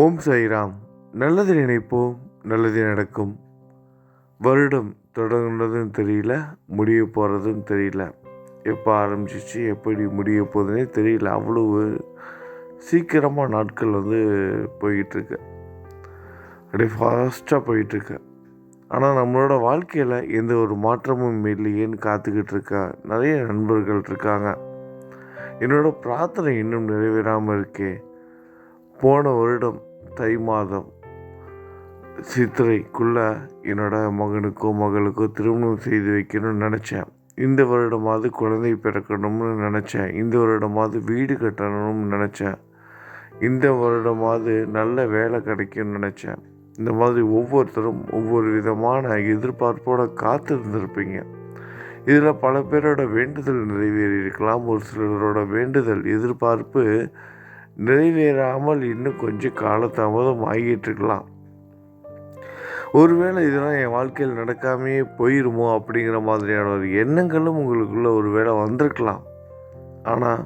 ஓம் சாய்ராம். நல்லது நினைப்போம் நல்லது நடக்கும். வருடம் தொடங்குனதும் தெரியல முடிய போகிறதும் தெரியல. எப்போ ஆரம்பிச்சிச்சு எப்படி முடிய போகுதுன்னே தெரியல. அவ்வளவு சீக்கிரமாக நாட்கள் வந்து போய்கிட்டுருக்கு அப்படியே ஃபாஸ்ட்டாக போயிட்டுருக்கு. ஆனால் நம்மளோட வாழ்க்கையில் எந்த ஒரு மாற்றமும் இல்லையேன்னு காத்துக்கிட்டு இருக்கா நிறைய நண்பர்கள் இருக்காங்க. என்னோடய பிரார்த்தனை இன்னும் நிறைவேறாமல் இருக்கே. போன வருடம் தை மாதம் சித்திரைக்குள்ள என்னோட மகனுக்கோ மகளுக்கோ திருமணம் செய்து வைக்கணும்னு நினச்சேன். இந்த வருடமாவது குழந்தை பிறக்கணும்னு நினச்சேன். இந்த வருடமாவது வீடு கட்டணும்னு நினச்சேன். இந்த வருடமாவது நல்ல வேலை கிடைக்கும்னு நினச்சேன். இந்த மாதிரி ஒவ்வொருத்தரும் ஒவ்வொரு விதமான எதிர்பார்ப்போட காத்திருந்திருப்பீங்க. இதில் பல பேரோட வேண்டுதல் நிறைவேறி இருக்கலாம் ஒரு சிலரோட வேண்டுதல் எதிர்பார்ப்பு நிறைவேறாமல் இன்னும் கொஞ்சம் காலதாமதம் ஆகிட்டு இருக்கலாம் ஒருவேளை இதெல்லாம் என் வாழ்க்கையில் நடக்காமையே போயிருமோ அப்படிங்கிற மாதிரியான ஒரு எண்ணங்களும் உங்களுக்குள்ளே ஒரு வேளை வந்திருக்கலாம். ஆனால்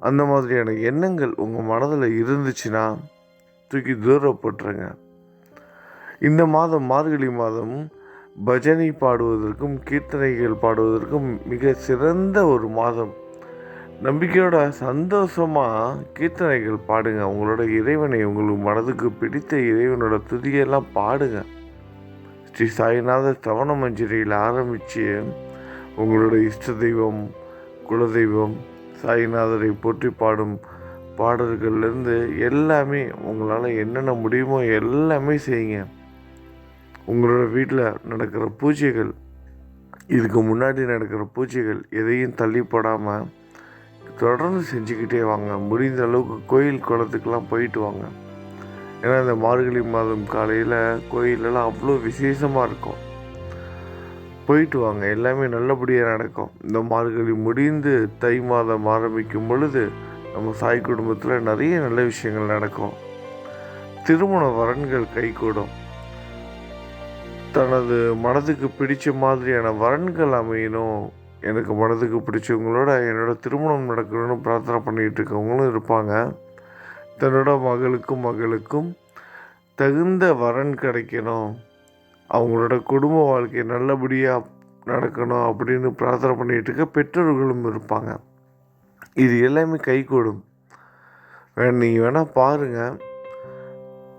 அந்த மாதிரியான எண்ணங்கள் உங்கள் மனதில் இருந்துச்சுன்னா தூக்கி தூரப்பட்டுருங்க. இந்த மாதம் மார்கழி மாதம் பஜனை பாடுவதற்கும் கீர்த்தனைகள் பாடுவதற்கும் மிக சிறந்த ஒரு மாதம் நம்பிக்கையோட சந்தோஷமாக கீர்த்தனைகள் பாடுங்க. உங்களோட இறைவனை உங்களுக்கு மனதுக்கு பிடித்த இறைவனோட துதியெல்லாம் பாடுங்க. ஸ்ரீ சாய்நாத சவண மஞ்சரியில் ஆரம்பித்து உங்களோட இஷ்ட தெய்வம் குலதெய்வம் சாய்நாதரை போற்றி பாடும் பாடல்கள்லேருந்து எல்லாமே உங்களால் என்னென்ன முடியுமோ எல்லாமே செய்யுங்க. உங்களோட வீட்டில் நடக்கிற பூஜைகள் இதுக்கு முன்னாடி நடக்கிற பூஜைகள் எதையும் தள்ளிப்படாமல் தொடர்ந்து செஞ்சுக்கிட்டே வாங்க. முடிந்த அளவுக்கு கோயில் குளத்துக்கெலாம் போயிட்டு வாங்க. ஏன்னா இந்த மார்கழி மாதம் காலையில் கோயிலெல்லாம் அவ்வளோ விசேஷமாக இருக்கும். போயிட்டு வாங்க. எல்லாமே நல்லபடியாக நடக்கும். இந்த மார்கழி முடிந்து தை மாதம் ஆரம்பிக்கும் பொழுது நம்ம சாய் குடும்பத்தில் நிறைய நல்ல விஷயங்கள் நடக்கும். திருமண வரன்கள் கைகூடும். தனது மனதுக்கு பிடிச்ச மாதிரியான வரன்கள் அமையணும். எனக்கு மனதுக்கு பிடிச்சவங்களோட என்னோட திருமணம் நடக்கணும்னு பிரார்த்தனை பண்ணிகிட்டு இருக்கவங்களும் இருப்பாங்க. தன்னோட மகளுக்கும் மகளுக்கும் தகுந்த வரன் கிடைக்கணும். அவங்களோட குடும்ப வாழ்க்கை நல்லபடியாக நடக்கணும் அப்படின்னு பிரார்த்தனை பண்ணிகிட்டு இருக்க பெற்றோர்களும் இருப்பாங்க. இது எல்லாமே கைகூடும். நீங்கள் வேணால் பாருங்கள்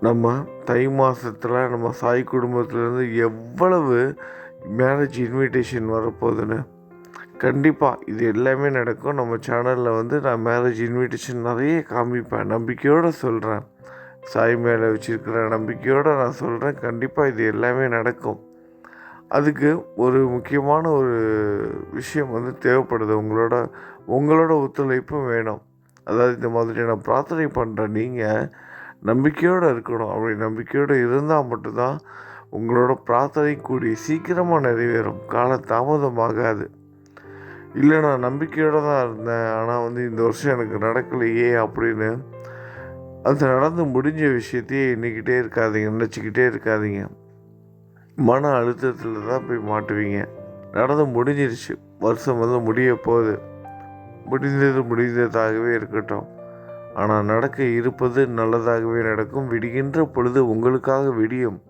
நம்ம தை மாதத்தில் நம்ம சாய் குடும்பத்துலேருந்து எவ்வளவு மேரேஜ் இன்விடேஷன் வரப்போகுதுன்னு. கண்டிப்பாக இது எல்லாமே நடக்கும். நம்ம சேனலில் வந்து நான் மேரேஜ் இன்விடேஷன் நிறைய காமிப்பேன். நம்பிக்கையோடு சொல்கிறேன் சாய் மேலே வச்சுருக்கிற நம்பிக்கையோடு நான் சொல்கிறேன் கண்டிப்பாக இது எல்லாமே நடக்கும். அதுக்கு ஒரு முக்கியமான ஒரு விஷயம் வந்து தேவைப்படுது. உங்களோட உங்களோட ஒத்துழைப்பும் வேணும். அதாவது இந்த மாதிரியான பிரார்த்தனை பண்ணுற நீங்கள் நம்பிக்கையோடு இருக்கணும். அப்படி நம்பிக்கையோடு இருந்தால் மட்டும்தான் உங்களோட பிரார்த்தனை கூடிய சீக்கிரமாக நிறைவேறும். கால தாமதமாகாது. இல்லை நான் நம்பிக்கையோடு தான் இருந்தேன். ஆனால் வந்து இந்த வருஷம் எனக்கு நடக்கலையே அப்படின்னு. அது நடந்து முடிஞ்ச விஷயத்தையே எண்ணிக்கிட்டே இருக்காதீங்க நினச்சிக்கிட்டே இருக்காதீங்க. மன அழுத்தத்தில் தான் போய் மாட்டுவீங்க. நடந்து முடிஞ்சிருச்சு. வருஷம் வந்து முடிய போகுது. முடிந்தது முடிந்ததாகவே இருக்கட்டும். ஆனால் நடக்க இருப்பது நல்லதாகவே நடக்கும். விடுகின்ற பொழுது உங்களுக்காக விடியும்.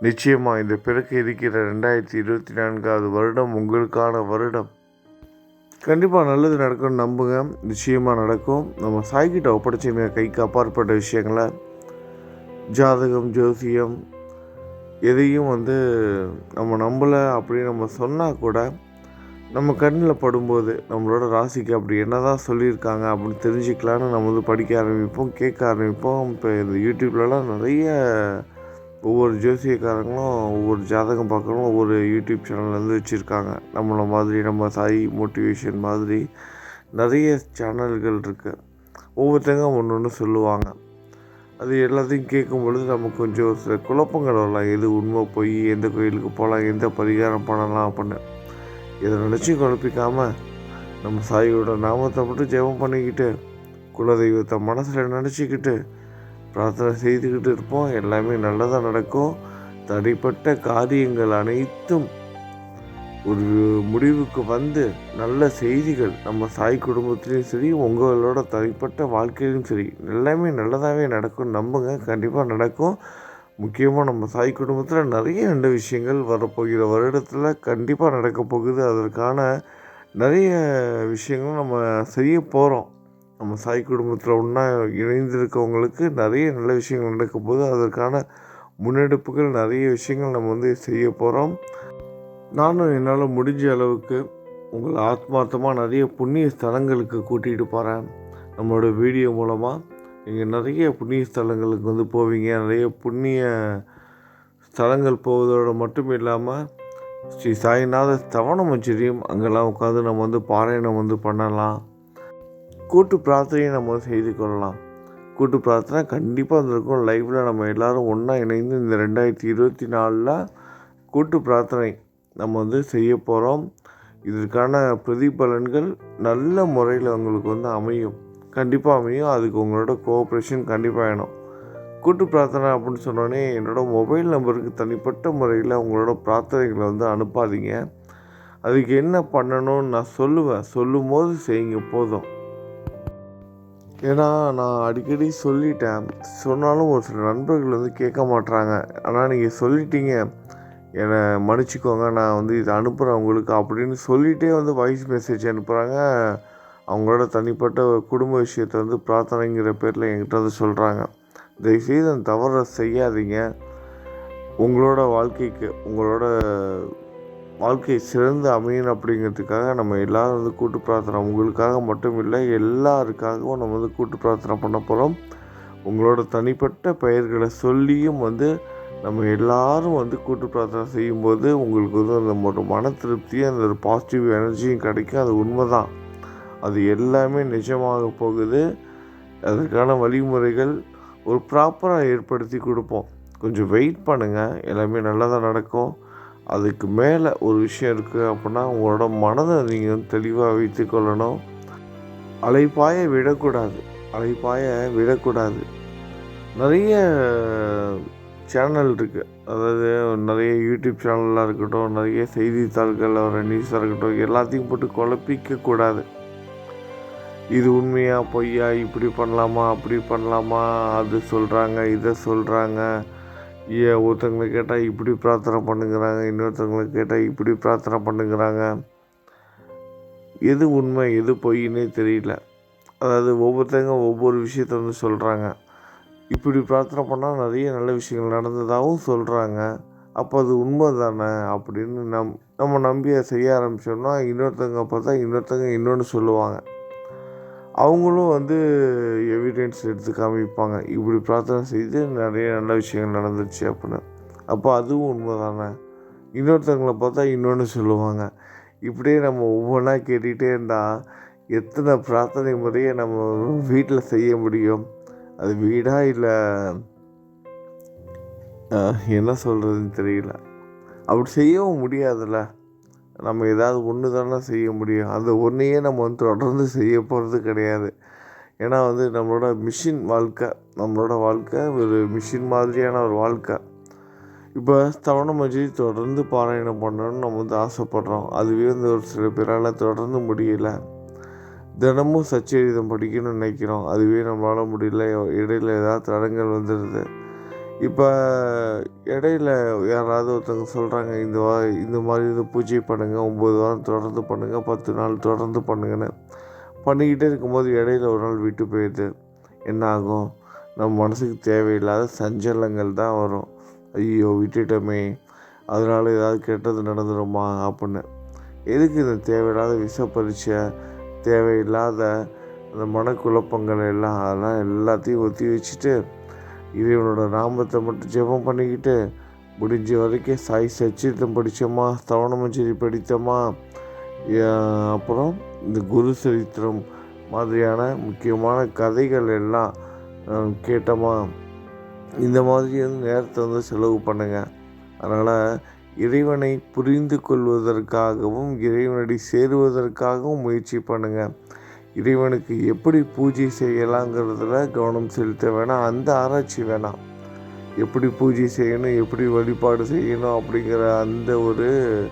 நிச்சயமாக இந்த பிறக்க இருக்கிற ரெண்டாயிரத்தி இருபத்தி நான்காவது வருடம் உங்களுக்கான வருடம். கண்டிப்பாக நல்லது நடக்கும்னு நம்புங்க. நிச்சயமாக நடக்கும். நம்ம சாய்கிட்ட ஒப்படைச்சிங்க கைக்கு அப்பாற்பட்ட விஷயங்களை. ஜாதகம் ஜோசியம் எதையும் வந்து நம்ம நம்பலை அப்படின்னு நம்ம சொன்னால் கூட நம்ம கண்ணில் படும்போது நம்மளோட ராசிக்கு அப்படி என்ன தான் சொல்லியிருக்காங்க அப்படின்னு தெரிஞ்சுக்கலான்னு நம்ம வந்து படிக்க ஆரம்பிப்போம் கேட்க ஆரம்பிப்போம். இப்போ இந்த யூடியூப்லலாம் நிறைய ஒவ்வொரு ஜோசியக்காரங்களும் ஒவ்வொரு ஜாதகம் பார்க்கணும் ஒவ்வொரு யூடியூப் சேனல் வந்து வச்சுருக்காங்க. நம்மளை மாதிரி நம்ம சாய் மோட்டிவேஷன் மாதிரி நிறைய சேனல்கள் இருக்குது ஒவ்வொருத்தங்க ஒன்று ஒன்று சொல்லுவாங்க. அது எல்லாத்தையும் கேட்கும் பொழுது நமக்கு கொஞ்சம் சில குழப்பங்கள் வரலாம். எது உண்மை போய் எந்த கோயிலுக்கு போகலாம் எந்த பரிகாரம் பண்ணலாம் அப்படின்னு. இதை நினச்சி குழப்பிக்காமல் நம்ம சாயோட நாமத்தை மட்டும் ஜெபம் பண்ணிக்கிட்டு குலதெய்வத்தை மனசில் நினச்சிக்கிட்டு பிரார்த்தனை செய்துக்கிட்டு இருப்போம். எல்லாமே நல்லதாக நடக்கும். தடைப்பட்ட காரியங்கள் அனைத்தும் ஒரு முடிவுக்கு வந்து நல்ல செய்திகள் நம்ம சாய் குடும்பத்துலேயும் சரி உங்களோட தனிப்பட்ட வாழ்க்கையிலும் சரி எல்லாமே நல்லதாகவே நடக்கும். நம்புங்க. கண்டிப்பாக நடக்கும். முக்கியமாக நம்ம சாய் குடும்பத்தில் நிறைய நல்ல விஷயங்கள் வரப்போகிற வருடத்தில் கண்டிப்பாக நடக்க போகுது. அதற்கான நிறைய விஷயங்களும் நம்ம செய்ய போகிறோம் நம்ம சாய் குடும்பத்தில் ஒன்றா இணைந்திருக்கவங்களுக்கு நிறைய நல்ல விஷயங்கள் நடக்கும் போது அதற்கான முன்னெடுப்புகள் நிறைய விஷயங்கள் நம்ம வந்து செய்ய போகிறோம் நானும் என்னால் முடிஞ்ச அளவுக்கு உங்களை ஆத்மார்த்தமாக நிறைய புண்ணிய ஸ்தலங்களுக்கு கூட்டிகிட்டு போகிறேன் நம்மளோட வீடியோ மூலமாக நீங்கள் நிறைய புண்ணிய ஸ்தலங்களுக்கு வந்து போவீங்க. நிறைய புண்ணிய ஸ்தலங்கள் போவதோடு மட்டும் இல்லாமல் ஸ்ரீ சாய்நாத ஸ்தவனம் வச்சிரியும் அங்கெல்லாம் உட்காந்து நம்ம வந்து பாராயணம் வந்து பண்ணலாம். கூட்டு பிரார்த்தனையை நம்ம செய்து கொள்ளலாம். கூட்டு பிரார்த்தனை கண்டிப்பாக வந்திருக்கும். லைவில் நம்ம எல்லோரும் ஒன்றா இணைந்து இந்த ரெண்டாயிரத்தி இருபத்தி நாலில் கூட்டு பிரார்த்தனை நம்ம வந்து செய்ய போகிறோம் இதற்கான பிரதிபலன்கள் நல்ல முறையில் உங்களுக்கு வந்து அமையும். கண்டிப்பாக அமையும். அதுக்கு உங்களோட கோஆப்ரேஷன் கண்டிப்பாக வேணும். கூட்டு பிரார்த்தனை அப்படின்னு சொன்னோடனே என்னோடய மொபைல் நம்பருக்கு தனிப்பட்ட முறையில் உங்களோட பிரார்த்தனைகளை வந்து அனுப்பாதீங்க. அதுக்கு என்ன பண்ணணும்னு நான் சொல்லுவேன். சொல்லும் போது செய்யுங்க. போதும். ஏன்னா நான் அடிக்கடி சொல்லிட்டேன். சொன்னாலும் ஒரு சில நண்பர்கள் வந்து கேட்க மாட்றாங்க. ஆனால் நீங்கள் சொல்லிட்டீங்க. என்னை மன்னிச்சிக்கோங்க. நான் வந்து இதை அனுப்புகிறேன் உங்களுக்கு அப்படின்னு சொல்லிகிட்டே வந்து வாய்ஸ் மெசேஜ் அனுப்புகிறாங்க அவங்களோட தனிப்பட்ட குடும்ப விஷயத்தை வந்து பிரார்த்தனைங்கிற பேரில் என்கிட்ட வந்து சொல்கிறாங்க தயவுசெய்து அந்த தவறை செய்யாதீங்க. உங்களோட வாழ்க்கைக்கு உங்களோட வாழ்க்கை சிறந்து அமையணும் அப்படிங்கிறதுக்காக நம்ம எல்லோரும் வந்து கூட்டு பிரார்த்தனை உங்களுக்காக மட்டும் இல்லை எல்லாருக்காகவும் நம்ம வந்து கூட்டு பிரார்த்தனை பண்ண போகிறோம் உங்களோட தனிப்பட்ட பெயர்களை சொல்லியும் வந்து நம்ம எல்லாரும் வந்து கூட்டு பிரார்த்தனை செய்யும்போது உங்களுக்கு வந்து அந்த ஒரு மன திருப்தியும் அந்த ஒரு பாசிட்டிவ் எனர்ஜியும் கிடைக்கும். அது உண்மை தான் அது எல்லாமே நிஜமாக போகுது. அதற்கான வழிமுறைகள் ஒரு ப்ராப்பராக ஏற்படுத்தி கொடுப்போம். கொஞ்சம் வெயிட் பண்ணுங்கள் எல்லாமே நல்லதாக நடக்கும். அதுக்கு மேலே ஒரு விஷயம் இருக்குது அப்படின்னா உங்களோட மனதை நீங்கள் தெளிவாக வைத்து கொள்ளணும். அலைப்பாய விடக்கூடாது. அலைப்பாய விடக்கூடாது. நிறைய சேனல் இருக்குது அதாவது நிறைய யூடியூப் சேனலாக இருக்கட்டும் நிறைய செய்தித்தாள்கள் வர நியூஸாக இருக்கட்டும் எல்லாத்தையும் போட்டு குழப்பிக்கக்கூடாது இது உண்மையாக பொய்யா இப்படி பண்ணலாமா அப்படி பண்ணலாமா அது சொல்கிறாங்க இதை சொல்கிறாங்க ஏன் ஒருத்தங்களை கேட்டால் இப்படி பிரார்த்தனை பண்ணுங்கிறாங்க இன்னொருத்தவங்களை கேட்டால் இப்படி பிரார்த்தனை பண்ணுங்கிறாங்க? எது உண்மை எது பொய்ன்னே தெரியல. அதாவது ஒவ்வொருத்தங்க ஒவ்வொரு விஷயத்த வந்து சொல்கிறாங்க இப்படி பிரார்த்தனை பண்ணால் நிறைய நல்ல விஷயங்கள் நடந்ததாகவும் சொல்கிறாங்க அப்போ அது உண்மை தானே அப்படின்னு நம் நம்ம நம்பி அதை செய்ய ஆரம்பித்தோம்னா இன்னொருத்தவங்க பார்த்தா இன்னொருத்தவங்க இன்னொன்று சொல்லுவாங்க. அவங்களும் வந்து எவிடென்ஸ் எடுத்து காமிப்பாங்க. இப்படி பிரார்த்தனை செய்து நிறைய நல்ல விஷயங்கள் நடந்துச்சு அப்படின்னு. அப்போ அதுவும் உண்மை தானே இன்னொருத்தவங்களை பார்த்தா இன்னொன்று சொல்லுவாங்க. இப்படியே நம்ம ஒவ்வொன்றா கேட்டுகிட்டே இருந்தால் எத்தனை பிரார்த்தனை முறையை நம்ம வீட்டில் செய்ய முடியும்? அது வீடாக இல்லை என்ன சொல்கிறதுன்னு தெரியல. அப்படி செய்யவும் முடியாதுல்ல? நம்ம ஏதாவது ஒன்று தானே செய்ய முடியும். அந்த ஒன்றையே நம்ம வந்து தொடர்ந்து செய்ய போகிறது கிடையாது. ஏன்னா வந்து நம்மளோட மிஷின் வாழ்க்கை நம்மளோட வாழ்க்கை ஒரு மிஷின் மாதிரியான ஒரு வாழ்க்கை. இப்போ தவணை மஜி தொடர்ந்து பாராயணம் பண்ணணும்னு நம்ம வந்து ஆசைப்பட்றோம். அதுவே வந்து ஒரு சில பேரால் தொடர்ந்து முடியல. தினமும் சச்சரிதம் படிக்கணும்னு நினைக்கிறோம். அதுவே நம்மளால் முடியல. இடையில ஏதாவது தடங்கள் வந்துடுது இப்போ இடையில யாராவது ஒருத்தவங்க சொல்கிறாங்க இந்த வா இந்த மாதிரி இது பூஜை பண்ணுங்கள் ஒம்பது வாரம் தொடர்ந்து பண்ணுங்கள் பத்து நாள் தொடர்ந்து பண்ணுங்கன்னு. பண்ணிக்கிட்டே இருக்கும்போது இடையில ஒரு நாள் விட்டு போயிடுது. என்ன ஆகும்? நம்ம மனசுக்கு தேவையில்லாத சஞ்சலங்கள் தான் வரும். ஐயோ விட்டுட்டோமே. அதனால் ஏதாவது கெட்டது நடந்துடுமா அப்படின்னு. எதுக்கு இந்த தேவையில்லாத விஷ தேவையில்லாத அந்த மனக்குழப்பங்கள் எல்லாம் அதெல்லாம் எல்லாத்தையும் ஒத்தி வச்சுட்டு இறைவனோட நாமத்தை மட்டும் ஜெபம் பண்ணிக்கிட்டு முடிஞ்ச வரைக்கும் சாய் சச்சித்தம் படித்தோமா ஸ்தவணமஞ்சரி படித்தோமா? அப்புறம் இந்த குரு சரித்திரம் மாதிரியான முக்கியமான கதைகள் எல்லாம் கேட்டோமா? இந்த மாதிரி வந்து நேரத்தை வந்து செலவு பண்ணுங்கள் அதனால் இறைவனை புரிந்து கொள்வதற்காகவும் இறைவனடி சேருவதற்காகவும் முயற்சி பண்ணுங்கள் இறைவனுக்கு எப்படி பூஜை செய்யலாங்கிறதுல கவனம் செலுத்த வேணாம் அந்த ஆராய்ச்சி வேணாம். எப்படி பூஜை செய்யணும் எப்படி வழிபாடு செய்யணும் அப்படிங்கிற அந்த ஒரு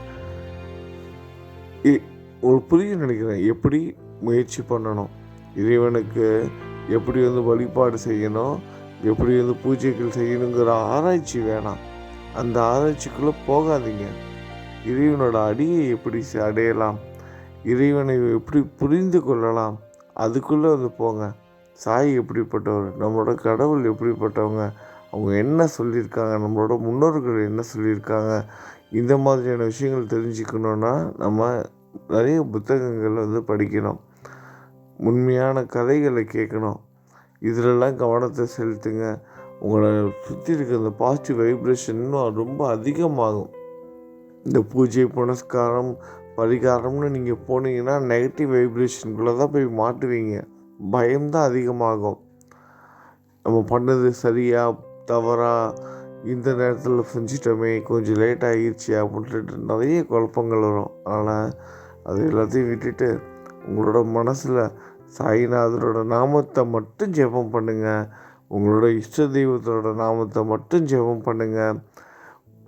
இ- புரிய நினைக்கிறேன். எப்படி முயற்சி பண்ணணும் இறைவனுக்கு எப்படி வந்து வழிபாடு செய்யணும் எப்படி வந்து பூஜைகள் செய்யணுங்கிற ஆராய்ச்சி வேணாம். அந்த ஆராய்ச்சிக்குள்ளே போகாதீங்க. இறைவனோட அடியை எப்படி செ- அடையலாம்? இறைவனை எப்படி புரிந்து கொள்ளலாம்? அதுக்குள்ளே வந்து போங்க. சாய் எப்படிப்பட்டவர்? நம்மளோட கடவுள் எப்படிப்பட்டவங்க? அவங்க என்ன சொல்லியிருக்காங்க? நம்மளோட முன்னோர்கள் என்ன சொல்லியிருக்காங்க? இந்த மாதிரியான விஷயங்கள் தெரிஞ்சுக்கணுன்னா நம்ம நிறைய புத்தகங்கள் வந்து படிக்கணும். உண்மையான கதைகளை கேட்கணும். இதிலெல்லாம் கவனத்தை செலுத்துங்க. உங்களை சுற்றி இருக்க இந்த பாசிட்டிவ் வைப்ரேஷன் இன்னும் ரொம்ப அதிகமாகும். இந்த பூஜை புனஸ்காரம் பரிகாரம்னு நீங்கள் போனீங்கன்னா நெகட்டிவ் வைப்ரேஷனுக்குள்ளே தான் போய் மாட்டுவீங்க. பயம்தான் அதிகமாகும். நம்ம பண்ணது சரியா தவறா இந்த நேரத்தில் செஞ்சிட்டோமே கொஞ்சம் லேட் ஆகிடுச்சு அப்படின்ட்டு நிறைய குழப்பங்கள் வரும். ஆனால் அது எல்லாத்தையும் விட்டுட்டு உங்களோட மனசில் சாய்நாதரோட நாமத்தை மட்டும் ஜெபம் பண்ணுங்கள் உங்களோட இஷ்ட தெய்வத்தோட நாமத்தை மட்டும் ஜெபம் பண்ணுங்கள்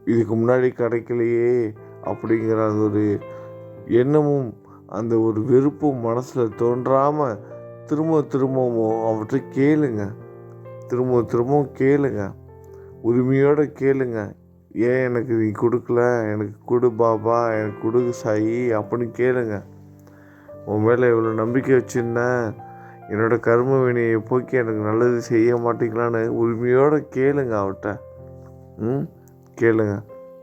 இதுக்கு முன்னாடி கிடைக்கலையே அப்படிங்கிற அந்த ஒரு எண்ணமும் அந்த ஒரு வெறுப்பும் மனசில் தோன்றாமல் திரும்ப திரும்பவும் அவற்றை கேளுங்க. திரும்ப திரும்பவும் கேளுங்க. உரிமையோடு கேளுங்க. ஏன் எனக்கு நீ கொடுக்கல? எனக்கு கொடு பாபா. எனக்கு கொடு சாயி அப்படின்னு கேளுங்க. உன் மேலே இவ்வளோ நம்பிக்கை வச்சுருந்தேன் என்னோட கர்ம வினையை போக்கி எனக்கு நல்லது செய்ய மாட்டீங்களான்னு உரிமையோடு கேளுங்க அவர்கிட்ட. ம் கேளுங்க.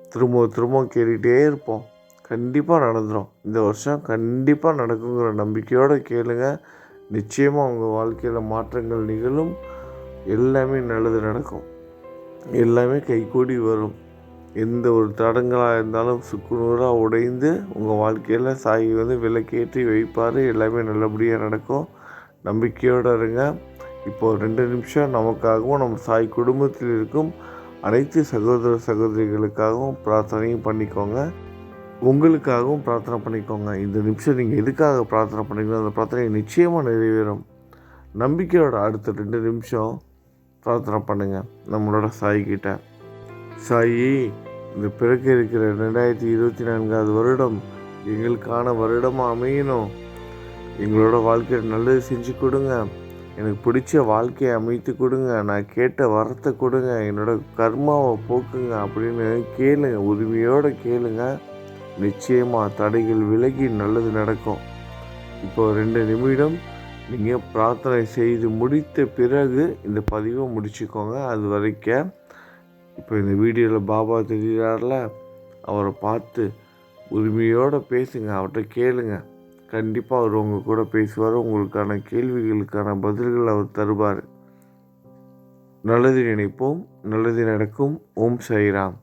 திரும்ப திரும்ப கேட்டுகிட்டே இருப்போம். கண்டிப்பாக நடந்துடும் இந்த வருஷம் கண்டிப்பாக நடக்குங்கிற நம்பிக்கையோடு கேளுங்க. நிச்சயமாக உங்கள் வாழ்க்கையில் மாற்றங்கள் நிகழும். எல்லாமே நல்லது நடக்கும். எல்லாமே கைகூடி வரும். எந்த ஒரு தடங்களாக இருந்தாலும் சுக்குநூறாக உடைந்து உங்கள் வாழ்க்கையில் சாய் வந்து விலக்கேற்றி வைப்பார். எல்லாமே நல்லபடியாக நடக்கும். நம்பிக்கையோடு இருங்க. இப்போது ரெண்டு நிமிஷம் நமக்காகவும் நம்ம சாய் குடும்பத்தில் இருக்கும் அனைத்து சகோதர சகோதரிகளுக்காகவும் பிரார்த்தனையும் பண்ணிக்கோங்க. உங்களுக்காகவும் பிரார்த்தனை பண்ணிக்கோங்க. இந்த நிமிஷம் நீங்கள் எதுக்காக பிரார்த்தனை பண்ணிக்கணும் அந்த பிரார்த்தனை நிச்சயமாக நிறைவேறும். நம்பிக்கையோட அடுத்த ரெண்டு நிமிஷம் பிரார்த்தனை பண்ணுங்கள் நம்மளோட சாய்கிட்ட சாயி இந்த பிறக்க இருக்கிற ரெண்டாயிரத்தி இருபத்தி நான்காவது வருடம் எங்களுக்கான வருடமாக அமையணும். எங்களோட வாழ்க்கையில் நல்லது செஞ்சு கொடுங்க. எனக்கு பிடிச்ச வாழ்க்கையை அமைத்து கொடுங்க. நான் கேட்ட வரத்தை கொடுங்க. என்னோட கர்மாவை போக்குங்க அப்படின்னு கேளுங்க. உரிமையோடு கேளுங்கள் நிச்சயமாக தடைகள் விலகி நல்லது நடக்கும். இப்போ ரெண்டு நிமிடம் நீங்கள் பிரார்த்தனை செய்து முடித்த பிறகு இந்த பதிவை முடிச்சுக்கோங்க. அது வரைக்கும் இப்போ இந்த வீடியோவில் பாபா தெரிகிறார்ல அவரை பார்த்து உரிமையோடு பேசுங்க அவர்கிட்ட கேளுங்க. கண்டிப்பாக அவர் உங்கள் கூட பேசுவார் உங்களுக்கான கேள்விகளுக்கான பதில்கள் அவர் தருவார். நல்லது நினைப்போம் நல்லது நடக்கும். ஓம் சைராம்